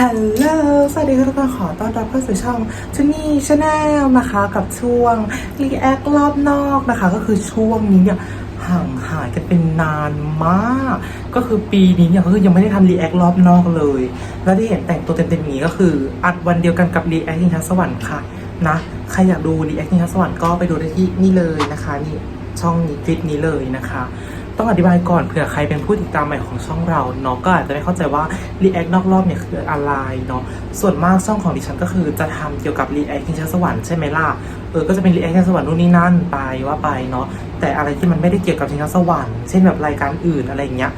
ฮัลโหล สวัสดีค่ะทุกคนขอต้อนรับเข้าสู่ช่องจูนี่ชาแนลนะคะ กับช่วงรีแอครอบนอกนะคะ ก็คือช่วงนี้เนี่ยห่างหายกันเป็นนานมาก ก็คือปีนี้เนี่ยก็คือยังไม่ได้ทำรีแอครอบนอกเลย แล้วที่เห็นแต่งตัวเต็มๆอย่างนี้ก็คือ อัดวันเดียวกันกับรีแอคทิงทัสวรรค์ค่ะนะใครอยากดูรีแอคทิงทัสวรรค์ก็ไปดูได้ที่นี่เลยนะคะนี่ช่องนี้คลิปนี้เลยนะคะ ต้องอธิบายก่อนเผื่อใครเป็นผู้ติดตามใหม่ของช่องเราเนาะก็อาจจะไม่เข้าใจว่า React นอกรอบเนี่ยคืออะไรเนาะส่วนมากช่องของดิฉันก็คือจะทำเกี่ยวกับ React ที่ชั้นสวรรค์ใช่ไหมล่ะเออก็จะเป็น React ชั้นสวรรค์นู่นนี่นั่นไปว่าไปเนาะแต่อะไรที่มันไม่ได้เกี่ยวกับชั้นสวรรค์เช่นแบบรายการอื่นอะไรอย่างเงี้ย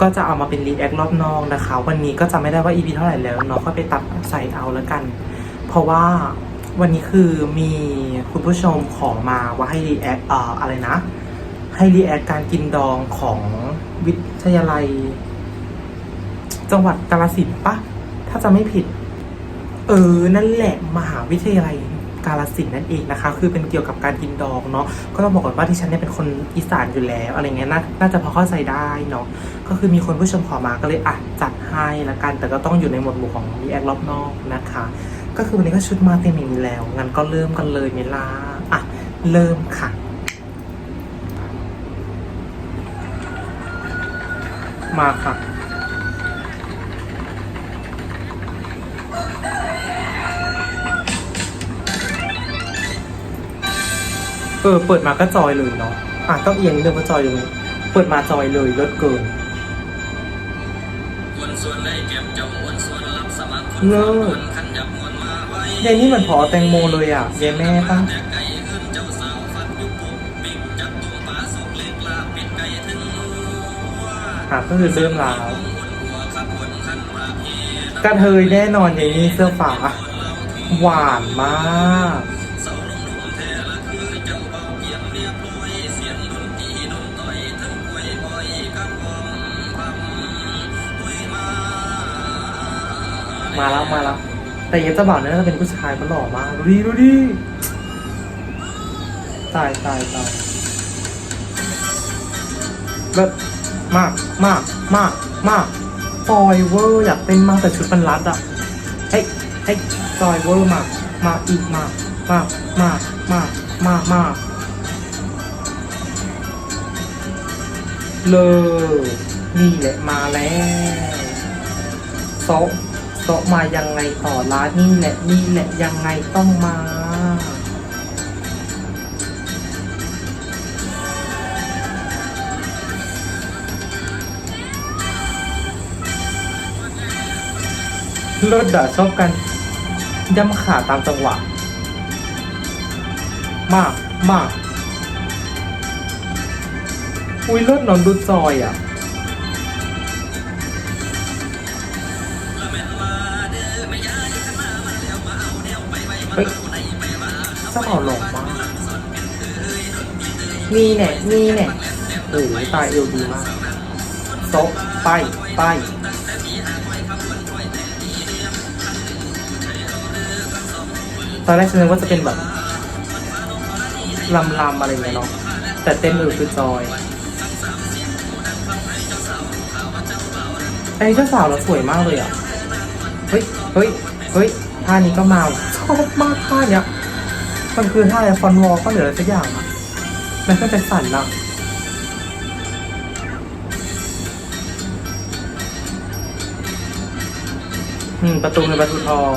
ก็จะเอามาเป็น React รอบนอกนะคะ วันนี้ก็จะไม่ได้ว่า EP เท่าไหร่แล้วเนาะก็ไปตัดใส่เอาแล้วกัน เพราะว่าวันนี้คือมีคุณผู้ชมขอมาว่าให้ React เอ่ออะไรนะ ให้รีแอคการกินดองของวิทยาลัย จังหวัดกาฬสินปะ ถ้าจะไม่ผิด เออ นั่นแหละมหาวิทยาลัยกาฬสินนั่นเองนะคะ คือเป็นเกี่ยวกับการกินดองเนาะ ก็ต้องบอกก่อนว่าที่ฉันเนี่ยเป็นคนอีสานอยู่แล้ว อะไรเงี้ยนน่าจะพอเข้าใจได้เนาะ ก็คือมีคนผู้ชมขอมาก็เลยอะจัดให้ละกัน แต่ก็ต้องอยู่ในหมวดหมู่ของรีแอครอบนอกนะคะ ก็คือวันนี้ก็ชุดมาเต็มอย่างนี้แล้ว งั้นก็เริ่มกันเลยเมล่าอะ เริ่มค่ะ มาค่ะ เออ เปิดมาก็จอยเลยเนาะ อะต้องเอียงนิดนึงก็จอยเลย เปิดมาจอยเลยเลิศเกินมวลส่วนได้เก็บเจ้ามวลส่วนรับสมัครคนเลิศมวลขันยับมวลมาไว้ยายนี่เหมือนพอแตงโมเลยอะยายแม่ปะแต่ไครับก็คือเสื้อลาวกระเทยแน่นอนอย่างนี้เสื้อฝาหวานมากมาแล้วมาแล้วแต่เย็บตะบ่าวเนี่ยน่าจะเป็นผู้ชายมันหล่อมากดูดิดูดิตายตายตายแบบ มากมากมากมากซอยเวอร์อยากเต้นมากแต่ชุดมันรัดอะเฮ้ยเฮ้ยซอยเวอร์มากมาอีกมากมากมากมากมากมากเลยนี่แหละมาแล้วโซโซมายังไงต่อร้านนี่แหละนี่แหละยังไงต้องมา เลิศอะชอบกันย่ำขาตามจังหวะ มากมากอุ้ยเลิศนอนดูจอยอะเฮ้ยเจ้าบ่าวหล่อมากนี่แน่นี่แน่โอ้ยตายเอวดีมากโซะไปไป ตอนแรกฉันนึกว่าจะเป็นแบบลำลำอะไรอย่างเงี้ยเนาะแต่เต้นเออคือจอยไอ้เจ้าสาวเราสวยมากเลยอะ เฮ้ย เฮ้ย เฮ้ย ท่านี้ก็มาชอบมากท่าเนี้ย มันคือท่าอะไรฟอนวอลก็เหลืออะไรสักอย่างอะมันก็จะสั่นอะอืม ประตูเงินประตูทอง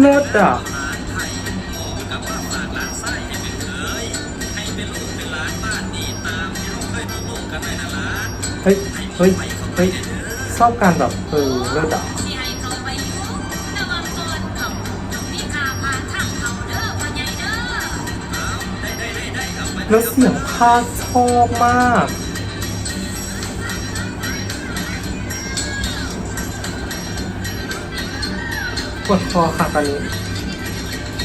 เลิศอะเฮ้ย เฮ้ย เฮ้ยชอบการแบบเออเลิศอะแล้วเสียงพาชอบมาก ปวดคอค่ะตอนนี้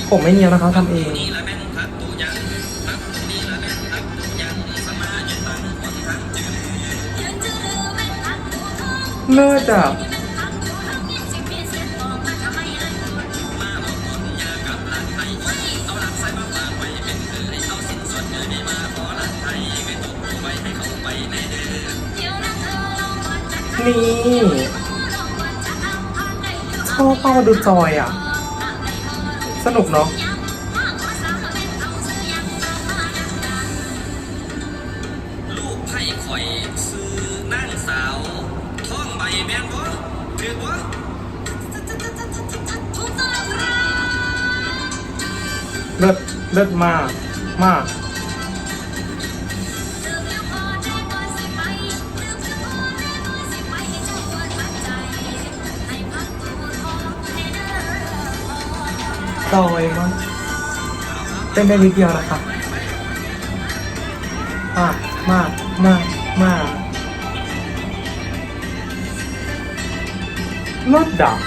ผมไม่เนียนนะครับทำเองเลิศอะนี่ แม่นพักตัวทองเนี่ยสิเปลี่ยนเสียงบอกมาทำไมเอ้ยมาบอกคนยากับหลานไทยเอาหลักใส่มาฝากไว้เป็นเคยเอานี่ชอบเข้ามาดูจอยอะ สนุกเนาะลูกไผ่ข่อยซื้อนางสาวท้องใบแมนบ่ถือบ่เลิศเลิศมาก มาก จอยมากเต้นได้นิดเดียวนะคะมากมากมากมากลดดับ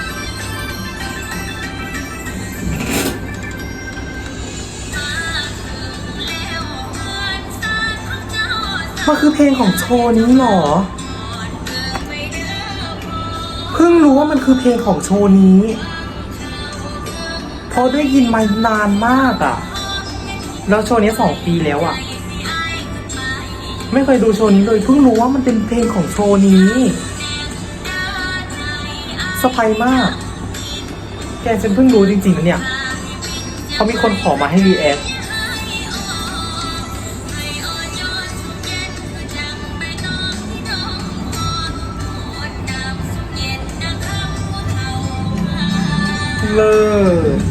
มันคือเพลงของโชว์นี้หรอ เพิ่งรู้ว่ามันคือเพลงของโชว์นี้ ราะได้ยินมานานมากอะ่ะ แล้วโชว์นี้สองปีแล้วอะ่ะ ไม่เคยดูโชว์นี้เลยเพิ่งรู้ว่ามันเป็นเพลงของโชว์นี้สะพายมาก แกฉันเพิ่งรู้จริงๆนะเนี่ยเขามีคนขอมาให้รีแอคเลิศ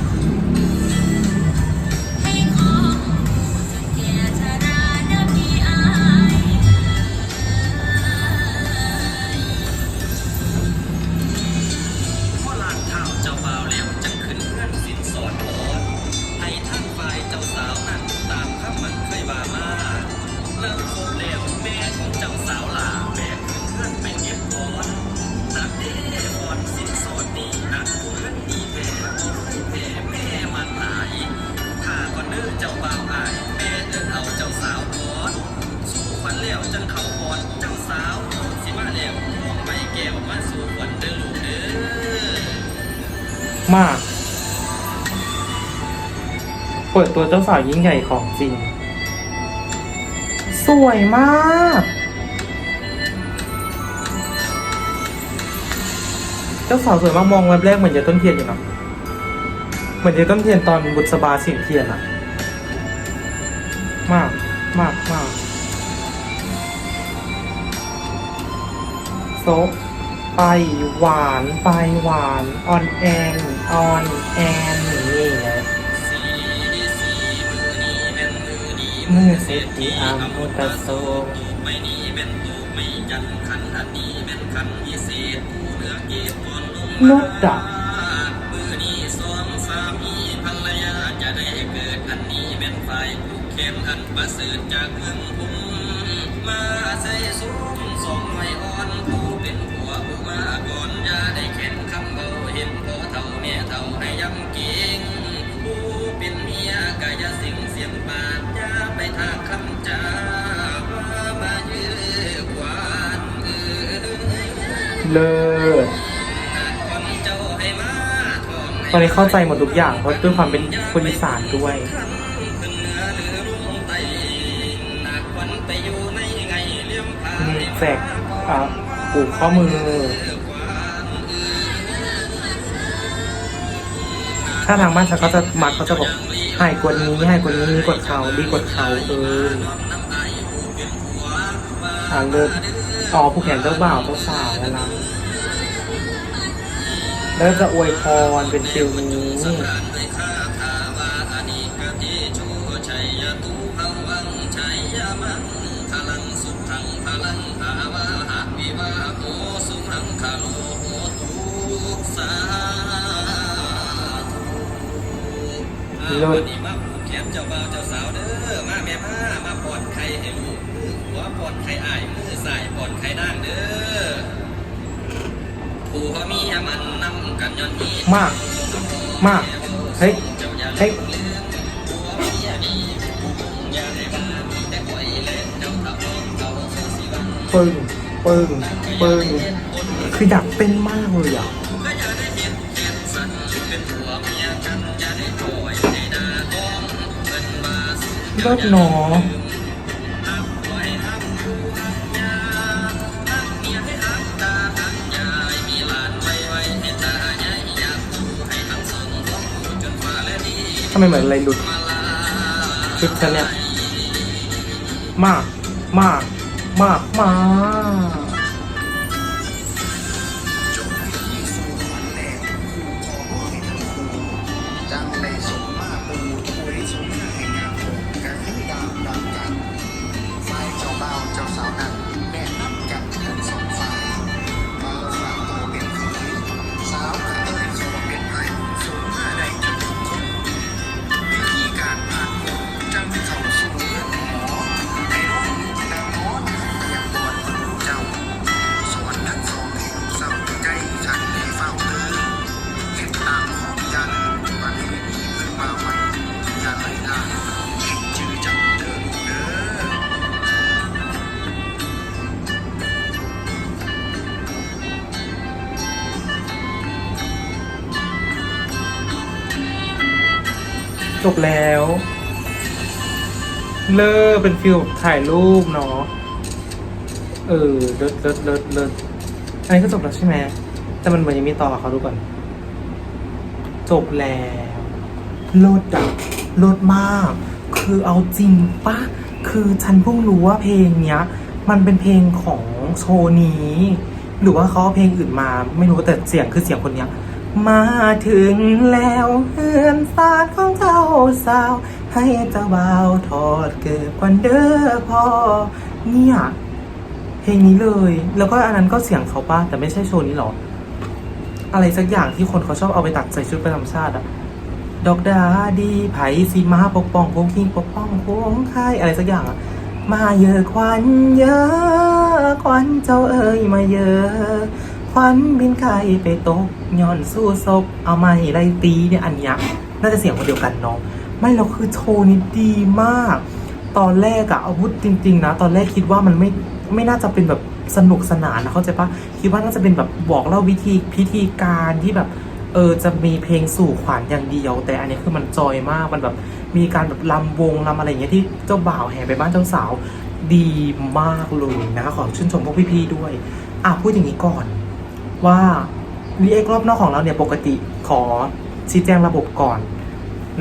มาก เปิดตัวเจ้าสาวยิ่งใหญ่ของจริง สวยมากเจ้าสาวสวยมากมองแวบแรกเหมือนยายต้นเทียนอยู่นะเหมือนยายต้นเทียนตอนบุษบาสียงเทียนอะมากมากมากโซไปหวานไปหวานออนแอน ออนแอนนี่ไงมือเศรษฐีอามุตโซไม่นี่เป็นตูไม่จันขันอันนี้เป็นขันพิเศษผู้เหลือเกียรติก่อนลงนดดับมือนี้สองสามีภรรยาจะได้เกิดอันนี้เป็นฝ่ายผู้เข้มอันประเสริฐจากเมืองพุ่มมา อนนี้เข้าใจหมดทุกอย่าง เพราะด้วยความเป็นคนอีสานด้วยอืมแจกอ่าปลูกข้อมือ ถ้าทางบ้านฉันก็จะมักเขาจะบอกให้กว่านี้ให้กว่านี้กว่าเขาดีกว่าเขาเอออ่าเลิศอ๋อผู้แขนเจ้าบ่าวเจ้าสาวแล้วนะ แล้วจะอวยพรเป็นฟิลนี้เลิศมาผูกแขนเจ้าบ่าวเจ้าสาวเด้อมาแม่มามาปอนไข่ให้ลูกมือหัวปอนไข่อายมือใสายปอนไข่ด่างเด้อผู้เขามีมันน มาก มาก เฮ้ย เฮ้ยปึ้งปึ้งปึ้งคืออยากเต้นมากเลยอะก็อดเนแก่สันเป็นผัวเมียกันอย่าได้ปล่อยให้ด่าท้องเงินบาสเลิศเนอะ ทำไมเหมือนอะไรหลุดชุดฉันเนี่ยมาก มาก มาก มาก จบแล้ว เลิกเป็นฟิลถ่ายรูปเนาะเออเลิศเลิศเลิศเลิศอันนี้ก็จบแล้วใช่ไหมแต่มันเหมือนยังมีต่อเขาดูก่อนจบแล้วโลดดับโลดมาก คือเอาจริงปะคือฉันเพิ่งรู้ว่าเพลงเนี้ย มันเป็นเพลงของโชว์นี้ หรือว่าเขาเอาเพลงอื่นมา ไม่รู้แต่เสียงคือเสียงคนเนี้ย มาถึงแล้วเฮือนสาดของเจ้าสาว ให้เจ้าบ่าวทอดเกิดควันเด้อพ่อเนี่ยเพลงนี้เลย แล้วก็อันนั้นก็เสียงเขาป้าแต่ไม่ใช่โชว์นี้หรอ อะไรสักอย่างที่คนเขาชอบเอาไปตัดใส่ชุดประจำชาติอะดอกดาดีไผ่สีมาปกป้องโค้งคิงปกป้องโค้งค่ายอะไรสักอย่างอะมาเยอะควันเยอะควันเจ้าเอ๋ยมาเยอะ ควันบินไข่ไปตกย้อนสู้ศพเอาไม้ไล่ตีเนี่ยอันเนี้ยน่าจะเสียงคนเดียวกันเนาะไม่เราคือโชว์นี้ดีมาก ตอนแรกอะอาวุธจริง ๆ นะ ตอนแรกคิดว่ามันไม่ไม่น่าจะเป็นแบบสนุกสนานนะเข้าใจปะคิดว่าน่าจะเป็นแบบบอกเล่าวิธีพิธีการที่แบบเออจะมีเพลงสู่ขวัญอย่างเดียว แต่อันนี้คือมันจอยมากมันแบบมีการแบบลำวงลำอะไรอย่างเงี้ยที่เจ้าบ่าวแห่ไปบ้านเจ้าสาวดีมากเลยนะคะขอชื่นชมพวกพี่ๆด้วย อะพูดอย่างนี้ก่อน ว่ารีเอรอบนอกของเราเนี่ยปกติขอชี้แจงระบบก่อน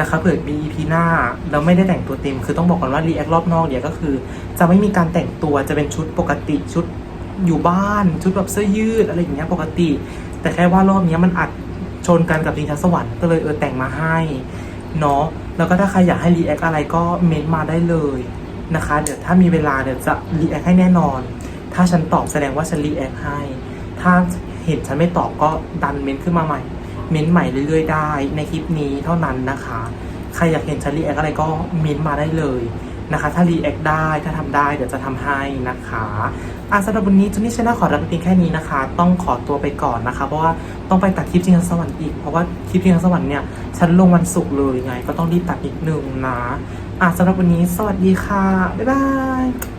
นะคะเผื่อมี EP หน้าแล้วไม่ได้แต่งตัวเต็ม คือต้องบอกก่อนว่ารีแอครอบนอกเนี่ยก็คือ จะไม่มีการแต่งตัวจะเป็นชุดปกติชุดอยู่บ้าน ชุดแบบเสื้อยืดอะไรอย่างเงี้ยปกติ แต่แค่ว่ารอบเนี้ยมันอัดชนกันกับดิงทัสวรรค์ก็เลยเออแต่งมาให้เนาะแล้วก็ถ้าใครอยากให้รีแอคอะไรก็เมนต์มาได้เลยนะคะ เดี๋ยวถ้ามีเวลาเดี๋ยวจะรีแอคให้แน่นอน ถ้าฉันตอบแสดงว่าฉันรีแอคให้ ถ้า เห็นฉันไม่ตอบก็ดันเม้นต์ขึ้นมาใหม่ เม้นต์ใหม่เรื่อยๆ ได้ในคลิปนี้เท่านั้นนะคะ ใครอยากเห็นฉันรีแอคอะไรก็เม้นต์มาได้เลยนะคะ ถ้ารีแอคได้ถ้าทำได้เดี๋ยวจะทำให้นะคะอะสำหรับวันนี้จุนนี่ชนะขอรับไปเพียงแค่นี้นะคะ ต้องขอตัวไปก่อนนะคะ เพราะว่าต้องไปตัดคลิปจริงสวรรค์อีก เพราะว่าคลิปจริงสวรรค์เนี่ยฉันลงวันศุกร์เลยไง ก็ต้องรีบตัดนิดนึงนะอะสำหรับวันนี้สวัสดีค่ะ บ๊ายบาย